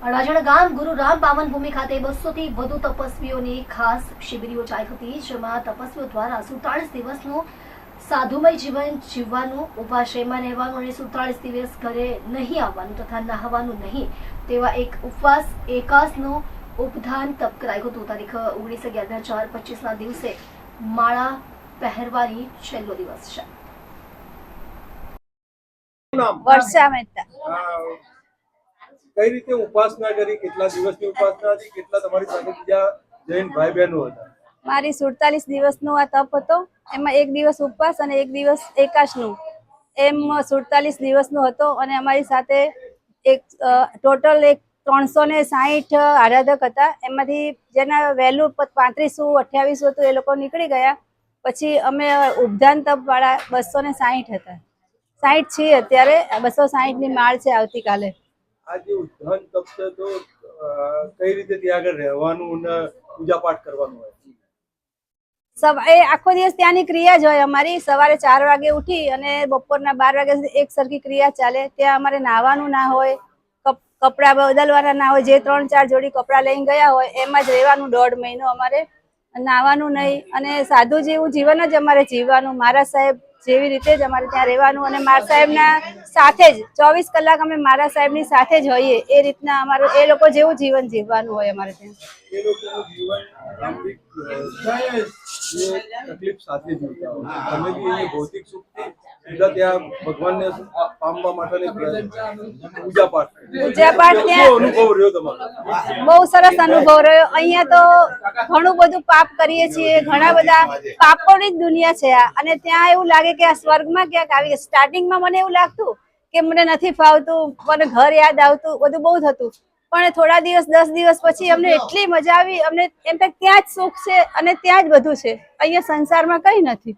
અડાજણ ગામ ગુરુ રામ પાવન ભૂમિ ખાતે બસો થી વધુ તપસ્વીઓની ખાસ શિબિર યોજાઈ હતી જેમાં તપસ્વીઓ દ્વારા સુડતાલીસ દિવસનું સાધુમય જીવન જીવવાનું ઉપાશ્રયમાં રહેવાનું અને સુડતાલીસ દિવસ ઘરે નહીં આવવાનું તથા નહાવાનું નહીં તેવા એક ઉપવાસ એકાસનું ઉપધાન તપ કરાયું હતું. તારીખ ઓગણીસ અગિયાર બે હજાર પચીસના દિવસે માળા પહેરવાની છેલ્લો દિવસ છે. વર્ષા મહેતા. કઈ રીતે ઉપાસના કરી, કેટલા દિવસની ઉપાસના હતી, કેટલા તમારી સાથે બીજા જૈન ભાઈ બહેનો હતા? મારી સુડતાલીસ દિવસનો આ તપ હતો. એમાં એક દિવસ ઉપવાસ અને એક દિવસ એકાશનું. એમ સુડતાલીસ દિવસનો હતો અને અમારી સાથે એક ટોટલ એક ત્રણસો ને સાહીઠ આરાધક હતા. એમાંથી જેના વહેલું પાંત્રીસો, અઠ્યાવીસો હતું એ લોકો નીકળી ગયા. પછી અમે ઉપધાન તપવાળા બસો ને સાહીઠ હતા. સાહીઠ છીએ અત્યારે, બસો સાહીઠની માળ છે આવતીકાલે. આ જે ઉદ્ધાન તો કઈ રીતે ત્યાં આગળ રહેવાનું ને પૂજા પાઠ કરવાનું હોય? એ આખો દિવસ ત્યાંની ક્રિયા જ હોય અમારી. સવારે ચાર વાગે ઉઠી અને બપોરના બાર વાગ્યા સુધી એક સરખી ક્રિયા ચાલે. ત્યાં અમારે નાહવાનું ના હોય, કપ- કપડાં બદલવાના ના હોય. જે ત્રણ ચાર જોડી કપડાં લઈને ગયા હોય, એમાં જ રહેવાનું દોઢ મહિનો અમારે. નાહવાનું નહીં અને સાદું જેવું જીવન જ અમારે જીવવાનું. મારા સાહેબ જેવી રીતે જ અમારે ત્યાં રહેવાનું અને મારા સાહેબના સાથે જ, ચોવીસ કલાક અમે મારા સાહેબની સાથે જ હોઈએ, એ રીતના અમારું, એ લોકો જેવું જીવન જીવવાનું હોય અમારે ત્યાં ભગવાનને પામવા માટેની પ્રયત્ન પૂજા પાઠ. પૂજા પાઠ ત્યાં- અનુભવ રહ્યો તમારો? બહુ સરસ અનુભવ રહ્યો. અહીંયા તો ઘણું બધું પાપ કરીએ છીએ. ઘણા બધા પાપોની જ દુનિયા છે આ. અને ત્યાં એવું લાગે કે આ સ્વર્ગમાં ક્યાંક આવી. સ્ટાર્ટિંગમાં મને એવું લાગતું કે મને નથી ફાવતું મને ઘર યાદ આવતું બધું બહુ થતું પણ થોડા દિવસ દસ દિવસ પછી અમને એટલી મજા આવી. અમને એમ ત્યાં જ સુખ છે અને ત્યાં જ બધું છે. અહીંયા સંસારમાં કઈ નથી.